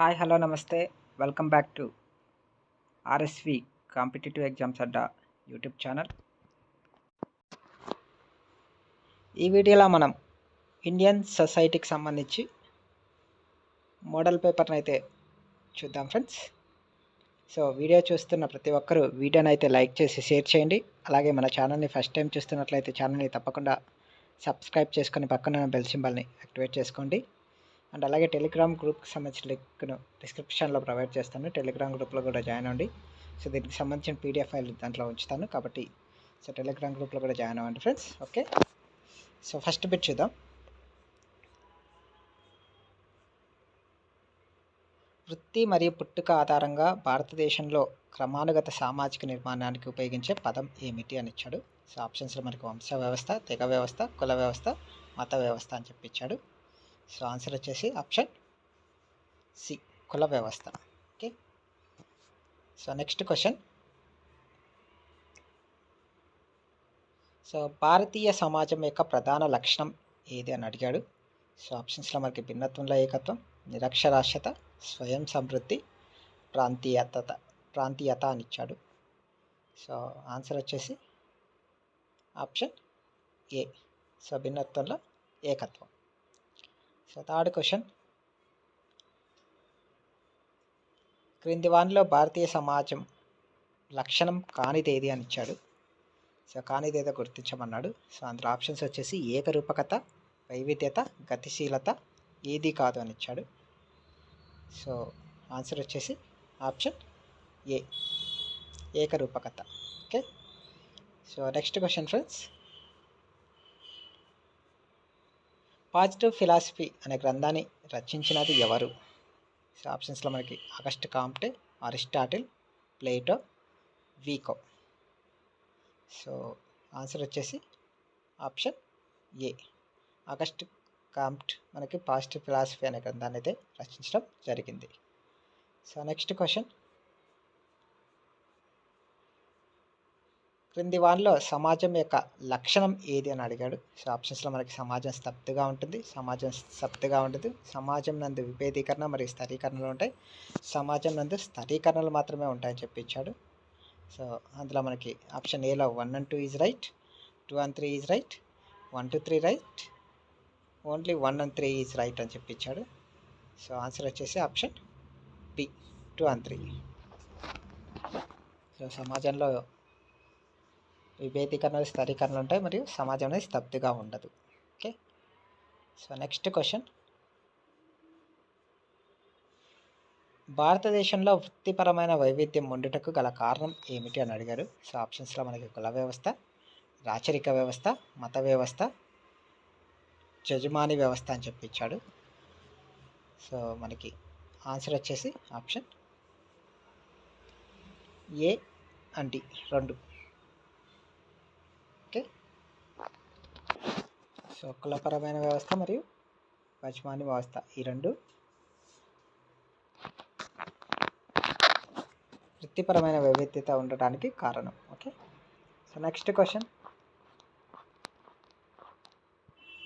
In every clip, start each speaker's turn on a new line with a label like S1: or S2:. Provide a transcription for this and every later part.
S1: Hi hello నమస్తే. Welcome back to RSV competitive exams Adda YouTube channel. ఈ వీడియోలో మనం ఇండియన్ సొసైటీకి సంబంధించి మోడల్ పేపర్ని అయితే చూద్దాం ఫ్రెండ్స్. సో వీడియో చూస్తున్న ప్రతి ఒక్కరూ వీడియోని అయితే లైక్ చేసి షేర్ చేయండి. అలాగే మన ఛానల్ని ఫస్ట్ టైం చూస్తున్నట్లయితే ఛానల్ని తప్పకుండా సబ్స్క్రైబ్ చేసుకొని పక్కన బెల్ సింబల్ని యాక్టివేట్ చేసుకోండి. అండ్ అలాగే టెలిగ్రామ్ గ్రూప్కి సంబంధించిన లింక్ను డిస్క్రిప్షన్లో ప్రొవైడ్ చేస్తాను. టెలిగ్రామ్ గ్రూప్లో కూడా జాయిన్ అవ్వండి. సో దీనికి సంబంధించిన పీడిఎఫ్ ఫైల్ దాంట్లో ఉంచుతాను కాబట్టి సో టెలిగ్రామ్ గ్రూప్లో కూడా జాయిన్ అవ్వండి friends. Okay? So first bit చూద్దాం. వృత్తి మరియు పుట్టుక ఆధారంగా భారతదేశంలో క్రమానుగత సామాజిక నిర్మాణానికి ఉపయోగించే పదం ఏమిటి అని ఇచ్చాడు. సో ఆప్షన్స్లో మనకి వంశ వ్యవస్థ తెగ వ్యవస్థ కుల వ్యవస్థ మత వ్యవస్థ అని చెప్పి ఇచ్చాడు. సో ఆన్సర్ వచ్చేసి ఆప్షన్ సి కుల వ్యవస్థ. Okay? So next question. So భారతీయ సమాజం యొక్క ప్రధాన లక్షణం ఏది అని అడిగాడు. సో ఆప్షన్స్లో మనకి భిన్నత్వంలో ఏకత్వం నిరక్షరాస్యత స్వయం సమృద్ధి ప్రాంతీయత ప్రాంతీయత అని ఇచ్చాడు. సో ఆన్సర్ వచ్చేసి ఆప్షన్ ఏ. సో భిన్నత్వంలో ఏకత్వం. సో థర్డ్ క్వశ్చన్ క్రింది వానిలో భారతీయ సమాజం లక్షణం కానిదేది అని ఇచ్చాడు. సో కానిదేదో గుర్తించమన్నాడు. సో అందులో ఆప్షన్స్ వచ్చేసి ఏకరూపకత వైవిధ్యత గతిశీలత ఏది కాదు అని ఇచ్చాడు. సో ఆన్సర్ వచ్చేసి option A. ఏకరూపకత. Okay so next question friends positive philosophy అనే గ్రంథాన్ని రచించినది ఎవరు? సో ఆప్షన్స్లో మనకి August Comte Aristotle Plato Vico. So answer వచ్చేసి ఆప్షన్ ఏ. ఆగస్ట్ కాంప్ట్ మనకి పాజిటివ్ ఫిలాసఫీ అనే గ్రంథాన్ని అయితే రచించడం జరిగింది. So next question. క్రింది వారిలో సమాజం యొక్క లక్షణం ఏది అని అడిగాడు. సో ఆప్షన్స్లో మనకి సమాజం స్తబ్దుగా ఉంటుంది. సమాజం స్తబ్దుగా ఉండదు. సమాజం నందు విభేదీకరణ మరియు స్థరీకరణలు ఉంటాయి. సమాజం నందు స్థరీకరణలు మాత్రమే ఉంటాయని చెప్పించాడు సో అందులో మనకి ఆప్షన్ ఏలో one and two is right two and three is right one two three right only one and three is right అని చెప్పించాడు సో ఆన్సర్ వచ్చేసి option B two and three so సమాజంలో విభేదీకరణలు స్థిరీకరణలు ఉంటాయి మరియు సమాజం అనేది స్తబ్దుగా ఉండదు. ఓకే? సో నెక్స్ట్ క్వశ్చన్ భారతదేశంలో వృత్తిపరమైన వైవిధ్యం ఉండుటకు గల కారణం ఏమిటి అని అడిగారు. సో ఆప్షన్స్లో మనకి కుల వ్యవస్థ రాచరిక వ్యవస్థ మత వ్యవస్థ యజమాని వ్యవస్థ అని చెప్పించాడు సో మనకి ఆన్సర్ వచ్చేసి ఆప్షన్ ఏ అండ్ రెండు ఓకే సో కులపరమైన వ్యవస్థ మరియు యజమాని వ్యవస్థ. ఈ రెండు వృత్తిపరమైన వైవిధ్యత ఉండటానికి కారణం. ఓకే? సో నెక్స్ట్ క్వశ్చన్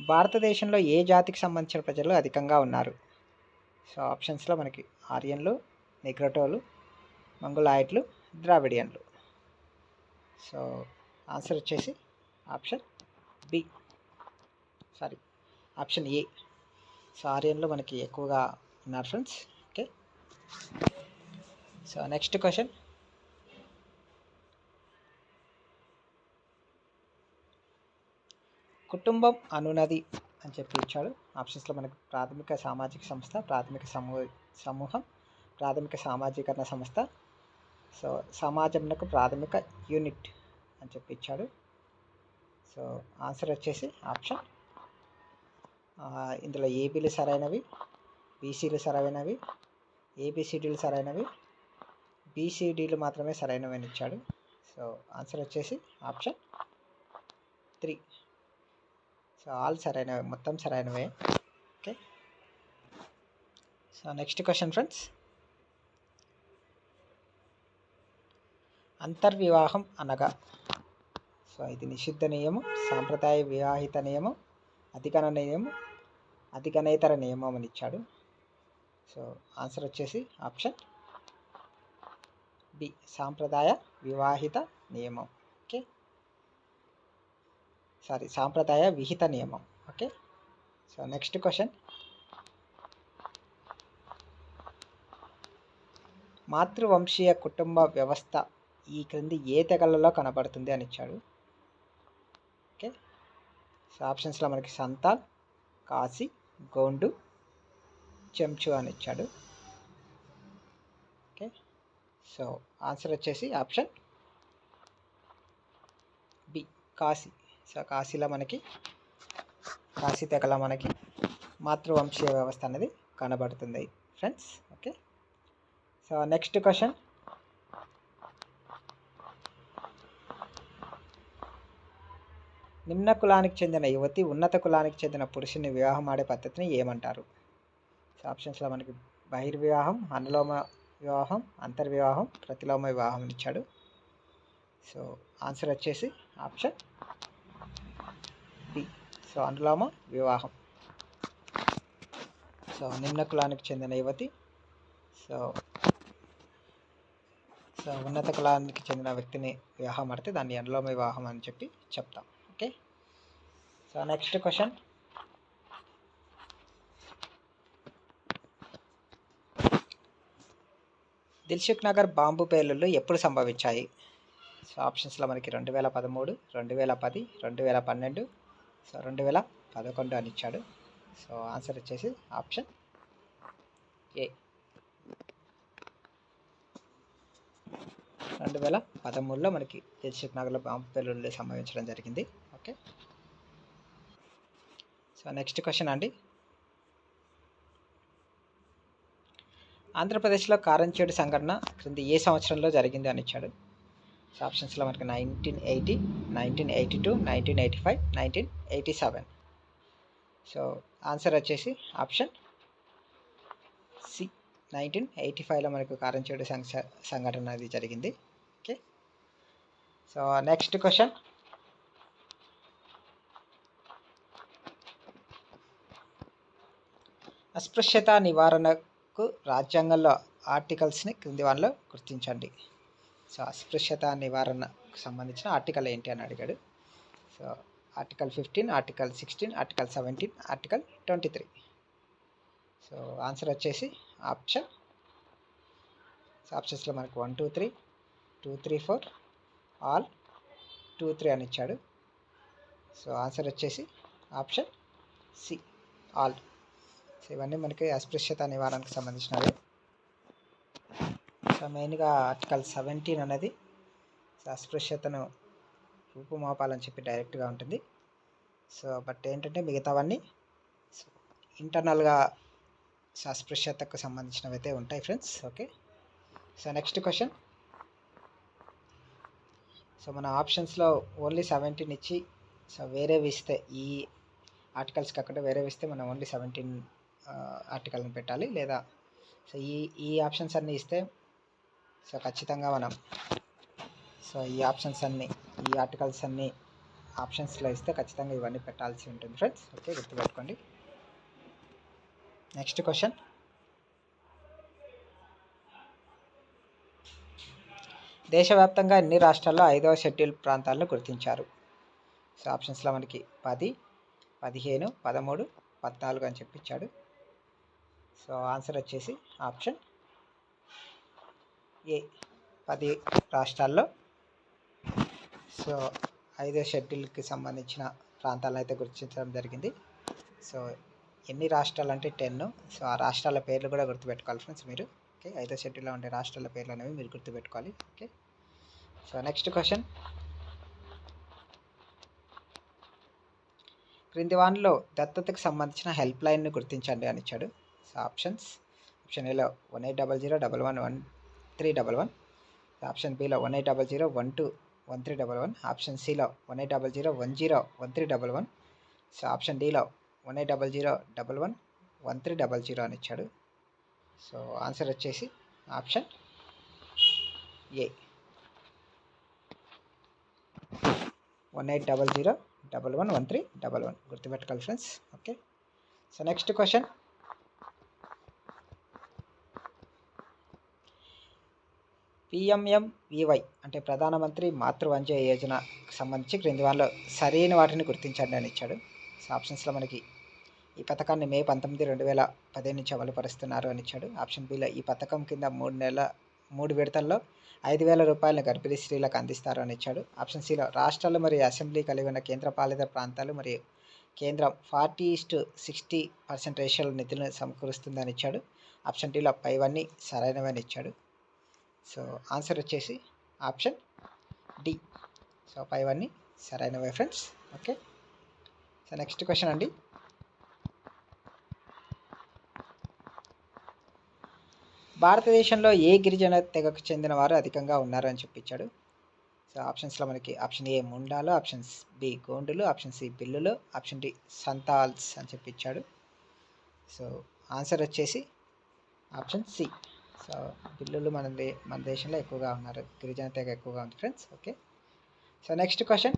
S1: భారతదేశంలో ఏ జాతికి సంబంధించిన ప్రజలు అధికంగా ఉన్నారు? సో ఆప్షన్స్లో మనకి ఆర్యన్లు నిగ్రటోలు మంగులాయిట్లు ద్రావిడియన్లు. సో ఆన్సర్ వచ్చేసి option B sorry option A so ఆర్యన్లో మనకి ఎక్కువగా ఉన్నారు friends okay so next question కుటుంబం అనునది అని చెప్పి ఇచ్చాడు. ఆప్షన్స్లో మనకు ప్రాథమిక సామాజిక సంస్థ ప్రాథమిక సమూహ సమూహం ప్రాథమిక సామాజీకరణ సంస్థ. సో సమాజంకు ప్రాథమిక యూనిట్ అని చెప్పి ఇచ్చాడు. సో ఆన్సర్ వచ్చేసి ఆప్షన్ ఇందులో ఏపీలు సరైనవి బీసీలు సరైనవి ఏబిసిడీలు సరైనవి బీసీడీలు మాత్రమే సరైనవి అని ఇచ్చాడు. సో ఆన్సర్ వచ్చేసి ఆప్షన్ త్రీ. సో ఆల్ సరైనవే మొత్తం సరైనవే. Okay. So next question friends. అంతర్వివాహం అనగా సో ఇది నిషిద్ధ నియమం సాంప్రదాయ వివాహిత నియమం. అధికన నియమం అధికనేతర నియమం అని ఇచ్చాడు. సో ఆన్సర్ వచ్చేసి ఆప్షన్ బి సాంప్రదాయ వివాహిత నియమం. ఓకే? సారీ సాంప్రదాయ విహిత నియమం. ఓకే? So next question. మాతృవంశీయ కుటుంబ వ్యవస్థ ఈ క్రింది ఏ తెగలలో కనబడుతుంది అని ఇచ్చాడు. ఆప్షన్స్లో మనకి సంతాల్ కాశీ గోండు చెంచు అని ఇచ్చాడు. ఓకే. సో ఆన్సర్ వచ్చేసి ఆప్షన్ బి కాశీ. సో కాశీలో మనకి కాశీ తెగలో మనకి మాతృవంశీయ వ్యవస్థ అనేది కనబడుతుంది friends okay. So next question నిమ్న కులానికి చెందిన యువతి ఉన్నత కులానికి చెందిన పురుషుని వివాహం ఆడే పద్ధతిని ఏమంటారు? సో ఆప్షన్స్లో మనకి బహిర్వివాహం అనులోమ వివాహం అంతర్వివాహం ప్రతిలోమ వివాహం ఇచ్చాడు. సో ఆన్సర్ వచ్చేసి ఆప్షన్ బి సో అనులోమ వివాహం. సో నిమ్న కులానికి చెందిన యువతి సో సో ఉన్నత కులానికి చెందిన వ్యక్తిని వివాహం ఆడితే దాన్ని అనులోమ వివాహం అని చెప్పి చెప్తాం. Okay so next question Dilsukh Nagar bomb పేలుళ్ళు ఎప్పుడు సంభవించాయి? సో ఆప్షన్స్లో మనకి రెండు వేల పదమూడు రెండు వేల పది రెండు వేల పన్నెండు. సో రెండు వేల పదకొండు అని ఇచ్చాడు. సో ఆన్సర్ వచ్చేసి ఆప్షన్ ఏ రెండు వేల పదమూడులో మనకి దిల్సుఖ్ నగర్లో బాంబు పేలుళ్ళు సంభవించడం జరిగింది. ఓకే. సో నెక్స్ట్ క్వశ్చన్ అండి. ఆంధ్రప్రదేశ్లో కారంచేడు సంఘటన క్రింది ఏ సంవత్సరంలో జరిగింది అని ఇచ్చాడు. సో ఆప్షన్స్లో మనకి nineteen eighty nineteen eighty two nineteen eighty five nineteen eighty seven. So answer వచ్చేసి ఆప్షన్ సి నైన్టీన్ ఎయిటీ ఫైవ్లో మనకు కారంచేడు సంఘ సంఘటన అది జరిగింది. ఓకే. So next question. అస్పృశ్యత నివారణకు రాజ్యాంగంలో ఆర్టికల్స్ని క్రింది వాళ్ళలో గుర్తించండి. సో అస్పృశ్యత నివారణకు సంబంధించిన ఆర్టికల్ ఏంటి అని అడిగాడు. So article fifteen article sixteen article seventeen article twenty three. So answer వచ్చేసి ఆప్షన్ సో ఆప్షన్స్లో మనకు one two three two three four all two three అని ఇచ్చాడు. సో ఆన్సర్ వచ్చేసి ఆప్షన్ సి ఆల్. సో ఇవన్నీ మనకి అస్పృశ్యత నివారణకు సంబంధించినవి. సో మెయిన్గా ఆర్టికల్ సెవెంటీన్ అనేది అస్పృశ్యతను రూపుమాపాలని చెప్పి డైరెక్ట్గా ఉంటుంది. సో బట్ ఏంటంటే మిగతావన్నీ ఇంటర్నల్గా అస్పృశ్యతకు సంబంధించినవి అయితే ఉంటాయి friends. Okay? So next question. So మన ఆప్షన్స్లో ఓన్లీ సెవెంటీన్ ఇచ్చి సో వేరేవి ఇస్తే ఈ ఆర్టికల్స్ కాకుండా వేరేవి ఇస్తే మనం ఓన్లీ సెవెంటీన్ ఆర్టికల్ని పెట్టాలి. లేదా సో ఈ ఈ ఆప్షన్స్ అన్నీ ఇస్తే సో ఖచ్చితంగా మనం సో ఈ ఆప్షన్స్ అన్నీ ఈ ఆర్టికల్స్ అన్నీ ఆప్షన్స్లో ఇస్తే ఖచ్చితంగా ఇవన్నీ పెట్టాల్సి ఉంటుంది ఫ్రెండ్స్ ఓకే గుర్తుపెట్టుకోండి. నెక్స్ట్ క్వశ్చన్ దేశవ్యాప్తంగా ఎన్ని రాష్ట్రాల్లో ఐదవ షెడ్యూల్ ప్రాంతాలను గుర్తించారు? సో ఆప్షన్స్లో మనకి పది పదిహేను పదమూడు పద్నాలుగు అని చెప్పించాడు సో ఆన్సర్ వచ్చేసి ఆప్షన్ ఏ పది రాష్ట్రాల్లో. సో ఐదో షెడ్యూల్కి సంబంధించిన ప్రాంతాలను అయితే గుర్తించడం జరిగింది. సో ఎన్ని రాష్ట్రాలు అంటే టెన్. సో ఆ రాష్ట్రాల పేర్లు కూడా గుర్తుపెట్టుకోవాలి ఫ్రెండ్స్ మీరు. ఓకే ఐదో షెడ్యూల్లో ఉండే రాష్ట్రాల పేర్లు అనేవి మీరు గుర్తుపెట్టుకోవాలి. Okay so next question. క్రింది వానిలో దత్తతకు సంబంధించిన హెల్ప్ లైన్ను గుర్తించండి అని ఇచ్చాడు. ఆప్షన్స్. ఆప్షన్ ఏలో one eight double zero double one one three double one option below one eight double zero one two one three double one option సిలో one eight double zero one zero one three double one so option డిలో one eight double zero double one one three double zero అని ఇచ్చాడు. So answer వచ్చేసి option A. One eight double zero double one one three double one గుర్తుపెట్టుకోవాలి friends. Okay. So next question. PMMVY అంటే ప్రధానమంత్రి మాతృవంజయ యోజనకు సంబంధించి క్రింది వాళ్ళు సరైన వాటిని గుర్తించండి అని ఇచ్చాడు. సో ఆప్షన్స్లో మనకి ఈ పథకాన్ని మే పంతొమ్మిది రెండు వేల పదిహేను నుంచి అమలుపరుస్తున్నారు అని ఇచ్చాడు. ఆప్షన్ బిలో ఈ పథకం కింద మూడు నెలల మూడు విడతల్లో ఐదు వేల రూపాయలను గర్భిణీ స్త్రీలకు అందిస్తారు అని ఇచ్చాడు. ఆప్షన్ సిలో రాష్ట్రాలు మరియు అసెంబ్లీ కలిగి ఉన్న కేంద్ర పాలిత ప్రాంతాలు మరియు కేంద్రం forty is to sixty percent రేషియోల నిధులను సమకూరుస్తుందని ఇచ్చాడు. ఆప్షన్ టీలో పైవన్నీ సరైనవని ఇచ్చాడు. సో ఆన్సర్ వచ్చేసి ఆప్షన్ డి. సో పైవన్నీ సరైనవే friends. Okay. So next question అండి. భారతదేశంలో ఏ గిరిజన తెగకు చెందిన వారు అధికంగా ఉన్నారు అని చెప్పించాడు సో ఆప్షన్స్లో మనకి ఆప్షన్ ఏ ముండాలు ఆప్షన్స్ బి గోండులు ఆప్షన్ సి బిల్లులు ఆప్షన్ డి సంతాల్స్ అని చెప్పించాడు సో ఆన్సర్ వచ్చేసి ఆప్షన్ సి. సో బిల్లులు మన దే మన దేశంలో ఎక్కువగా ఉన్నారు. గిరిజన తెగ ఎక్కువగా ఉంది friends okay so next question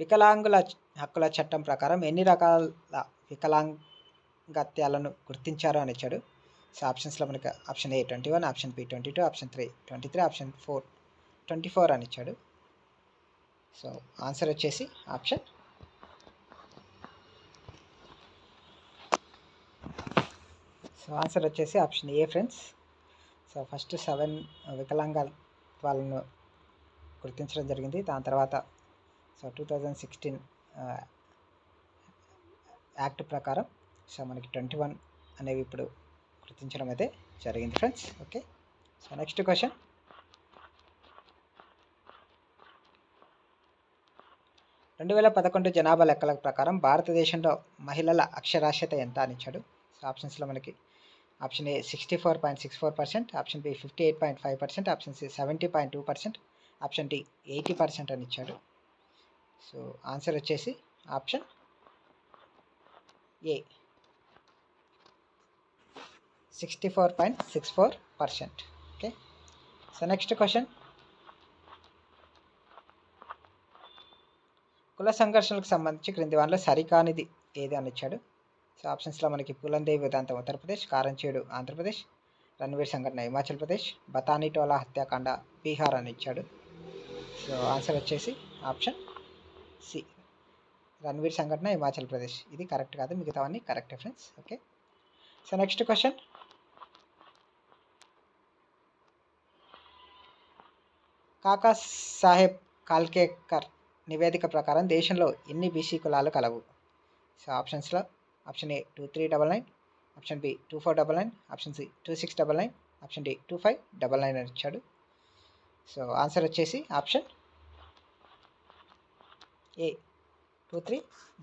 S1: వికలాంగుల హక్కుల చట్టం ప్రకారం ఎన్ని రకాల వికలాంగత్యాలను గుర్తించారు అని ఇచ్చాడు? సో ఆప్షన్స్లో మనకి option A twenty one option B twenty two option three twenty three option four twenty four అని ఇచ్చాడు. సో ఆన్సర్ వచ్చేసి ఆప్షన్ సో ఆన్సర్ వచ్చేసి option A friends so first seven వికలాంగ వాళ్ళను గుర్తించడం జరిగింది. దాని తర్వాత so two thousand sixteen act ప్రకారం సో మనకి ట్వంటీ వన్ అనేవి ఇప్పుడు గుర్తించడం అయితే జరిగింది friends okay so next question రెండు వేల పదకొండు జనాభా లెక్కల ప్రకారం భారతదేశంలో మహిళల అక్షరాస్యత ఎంత అని ఇచ్చాడు. సో ఆప్షన్స్లో మనకి option A sixty four point six four percent option B fifty eight point five percent option C seventy point two percent option D eighty percent అని ఇచ్చాడు. సో ఆన్సర్ వచ్చేసి option A sixty four point six four percent okay? So next question. కుల సంఘర్షణలకు సంబంధించి క్రింది వాటిలో సరికానిది ఏది అని ఇచ్చాడు. సో ఆప్షన్స్లో మనకి పులందేవి వేదాంతం ఉత్తరప్రదేశ్ కారంచేడు ఆంధ్రప్రదేశ్ రణవీర్ సంఘటన హిమాచల్ ప్రదేశ్ బతానీ టోలా హత్యాకాండ బీహార్ అని ఇచ్చాడు. సో ఆన్సర్ వచ్చేసి ఆప్షన్ సి. రణవీర్ సంఘటన హిమాచల్ ప్రదేశ్. ఇది కరెక్ట్ కాదు మిగతావన్నీ correct friends. Okay. So next question. Kaka Saheb Kalelkar నివేదిక ప్రకారం దేశంలో ఎన్ని బీసీ కులాలు కలవు? సో ఆప్షన్స్లో option A two three double nine option B two four double nine option C two six double nine option D two five double nine అని ఇచ్చాడు. So answer వచ్చేసి option A two three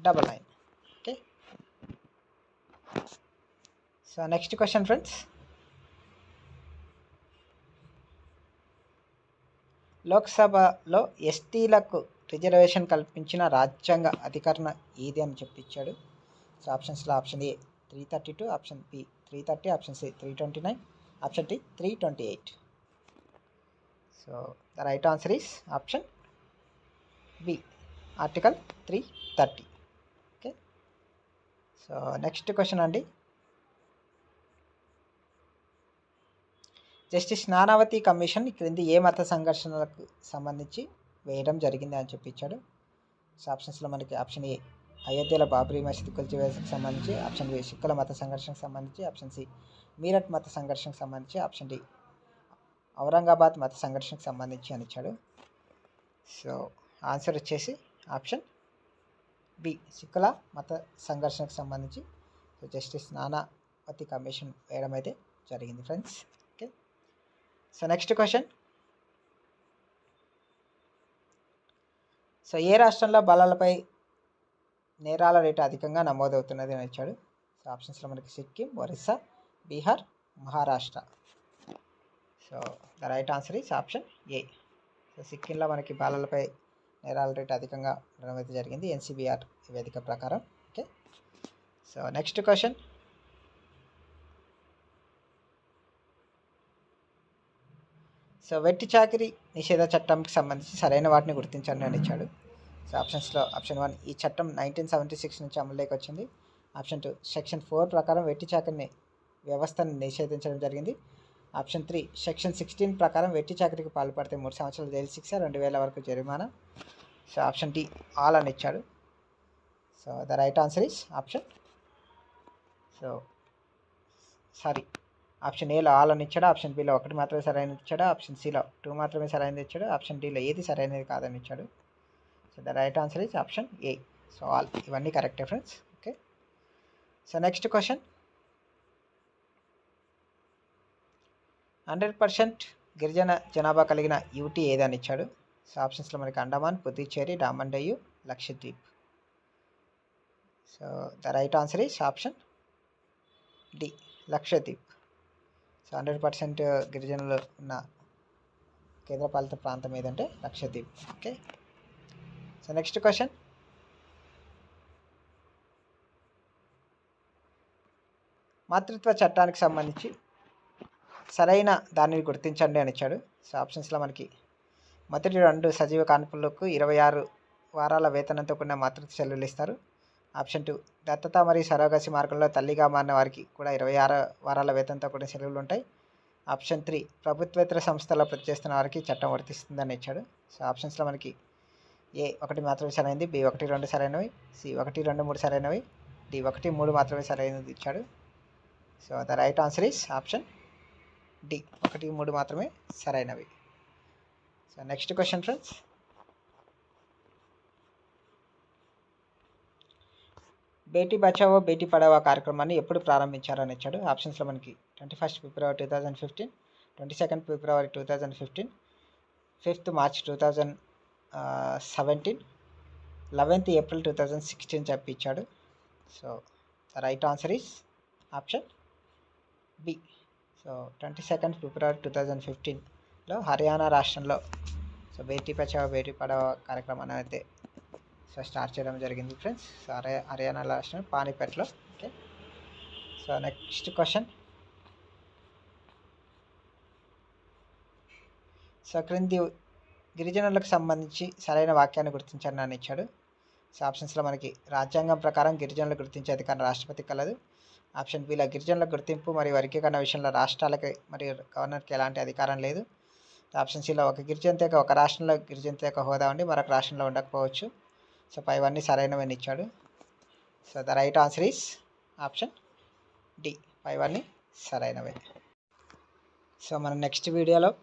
S1: double nine. Okay. So next question friends. లోక్సభలో ఎస్టీలకు reservation కల్పించిన రాజ్యాంగ అధికరణ ఏది అని చెప్పించాడు సో ఆప్షన్స్లో option A three thirty two option B three thirty option C three twenty nine option D three twenty eight. So the right answer is option B article three thirty. Okay? So next question అండి. Justice Nanavati commission క్రింది ఏ మత సంఘర్షణలకు సంబంధించి వేయడం జరిగింది అని చెప్పించాడు so ఆప్షన్స్లో మనకి ఆప్షన్ ఏ అయోధ్యలో బాబ్రీ మసీద్ కూల్చివేతకు సంబంధించి ఆప్షన్ బి సిక్కుల మత సంఘర్షణకు సంబంధించి ఆప్షన్ సి మీరట్ మత సంఘర్షణకు సంబంధించి ఆప్షన్ డి ఔరంగాబాద్ మత సంఘర్షణకు సంబంధించి అని ఇచ్చాడు. సో ఆన్సర్ వచ్చేసి ఆప్షన్ బి సిక్కుల మత సంఘర్షణకు సంబంధించి. సో జస్టిస్ నానావతి కమిషన్ వేయడం అయితే జరిగింది friends. Okay. So next question. So ఏ రాష్ట్రంలో బలాలపై నేరాల రేటు అధికంగా నమోదవుతున్నది అని ఇచ్చాడు సో ఆప్షన్స్లో మనకి Sikkim Orissa Bihar Maharashtra. So the right answer is option A. So సిక్కింలో మనకి బాలలపై నేరాల రేటు అధికంగా ఉండడం అయితే జరిగింది. ఎన్సీబీఆర్ వేదిక ప్రకారం. Okay. So next question. So వెట్టి చాకిరి నిషేధ చట్టంకి సంబంధించి సరైన వాటిని గుర్తించండి అని ఇచ్చాడు సో ఆప్షన్స్లో ఆప్షన్ వన్ ఈ చట్టం నైన్టీన్ సెవెంటీ సిక్స్ నుంచి అమలులోకి వచ్చింది. ఆప్షన్ టూ సెక్షన్ ఫోర్ ప్రకారం వెట్టి చాకరిని వ్యవస్థను నిషేధించడం జరిగింది. ఆప్షన్ త్రీ సెక్షన్ సిక్స్టీన్ ప్రకారం వెట్టి చాకరికి పాల్పడితే మూడు సంవత్సరాలు జైలు శిక్ష రెండు వేల వరకు జరిమానా. సో ఆప్షన్ డి ఆల్ అని ఇచ్చాడు. So the right answer is option so sorry option ఏలో ఆల్ అని ఇచ్చాడు ఆప్షన్ బిలో ఒకటి మాత్రమే సరైనది ఇచ్చాడు ఆప్షన్ సిలో టూ మాత్రమే సరైనది ఇచ్చాడు ఆప్షన్ డిలో ఏది సరైనది కాదని ఇచ్చాడు. So the right answer is option A so all ఇవన్నీ కరెక్టే friends okay so next question hundred percent గిరిజన జనాభా కలిగిన యూటీ ఏదని ఇచ్చాడు? సో ఆప్షన్స్లో మనకి Andaman Puducherry Daman and Diu Lakshadweep. So the right answer is option D Lakshadweep. So hundred percent గిరిజనులు ఉన్న కేంద్రపాలిత ప్రాంతం ఏదంటే Lakshadweep. Okay so next question మాతృత్వ చట్టానికి సంబంధించి సరైన దానిని గుర్తించండి అని ఇచ్చాడు. సో ఆప్షన్స్లో మనకి మొదటి రెండు సజీవ కాన్పులకు ఇరవై ఆరు వారాల వేతనంతో కూడిన మాతృత్వ సెలవులు ఇస్తారు. ఆప్షన్ టూ దత్తత మరియు సరోగసి మార్గంలో తల్లిగా మారిన వారికి కూడా ఇరవై ఆరు వారాల వేతనంతో కూడిన సెలవులు ఉంటాయి. ఆప్షన్ త్రీ ప్రభుత్వేతర సంస్థలో పనిచేస్తున్న వారికి చట్టం వర్తిస్తుందని ఇచ్చాడు. సో ఆప్షన్స్లో మనకి ఏ ఒకటి మాత్రమే సరైనది బి ఒకటి రెండు సరైనవి సి ఒకటి రెండు మూడు సరైనవి డి ఒకటి మూడు మాత్రమే సరైనది ఇచ్చాడు. So the right answer is option D. ఒకటి మూడు మాత్రమే సరైనవి. So next question friends. Beti Bachao Beti Padhao కార్యక్రమాన్ని ఎప్పుడు ప్రారంభించారని ఇచ్చాడు? ఆప్షన్స్లో మనకి twenty first February two thousand fifteen twenty second February two thousand fifteen fifth March two thousand seventeen eleventh April two thousand sixteen చెప్పించాడు. So right answer is option B so twenty second February two thousand ఫిఫ్టీన్లో హర్యానా రాష్ట్రంలో so Beti Bachao Beti Padhao కార్యక్రమాన్ని అయితే so start చేయడం జరిగింది friends so హర్యా హర్యానా రాష్ట్రం పానీపేట్లో okay so next question so క్రింది గిరిజనులకు సంబంధించి సరైన వాక్యాన్ని గుర్తించండి అని ఇచ్చాడు. సో ఆప్షన్స్లో మనకి రాజ్యాంగం ప్రకారం గిరిజనులు గుర్తించే అధికారం రాష్ట్రపతి కలదు. ఆప్షన్ బిలో గిరిజనుల గుర్తింపు మరియు వర్గీకరణ విషయంలో రాష్ట్రాలకి మరియు గవర్నర్కి ఎలాంటి అధికారం లేదు. ఆప్షన్ సిలో ఒక గిరిజన తెగ ఒక రాష్ట్రంలో గిరిజన తెగ హోదా ఉండి మరొక రాష్ట్రంలో ఉండకపోవచ్చు. సో పైవన్నీ సరైనవని ఇచ్చాడు. So the right answer is option D. పైవన్నీ సరైనవే. సో మన నెక్స్ట్ వీడియోలో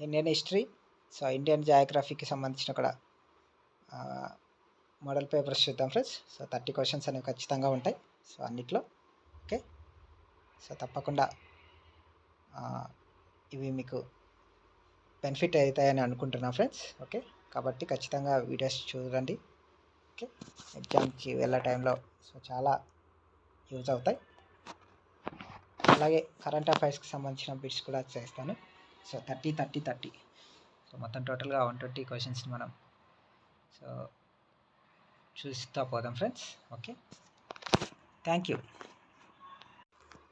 S1: ఇండియన్ హిస్టరీ సో ఇండియన్ జాగ్రఫీకి సంబంధించిన కూడా మోడల్ పేపర్స్ చూద్దాం ఫ్రెండ్స్. సో థర్టీ క్వశ్చన్స్ అనేవి ఖచ్చితంగా ఉంటాయి. సో అన్నిట్లో ఓకే? సో తప్పకుండా ఇవి మీకు బెనిఫిట్ అవుతాయని అనుకుంటున్నా ఫ్రెండ్స్ ఓకే? కాబట్టి ఖచ్చితంగా వీడియోస్ చూడండి ఓకే? ఎగ్జామ్కి వెళ్ళే టైంలో సో చాలా యూజ్ అవుతాయి. అలాగే కరెంట్ అఫైర్స్కి సంబంధించిన బిట్స్ కూడా చేస్తాను. So thirty thirty thirty. So మొత్తం టోటల్గా వన్ ట్వంటీ క్వశ్చన్స్ని మనం సో చూస్తూ పోదాం ఫ్రెండ్స్. ఓకే? Thank you.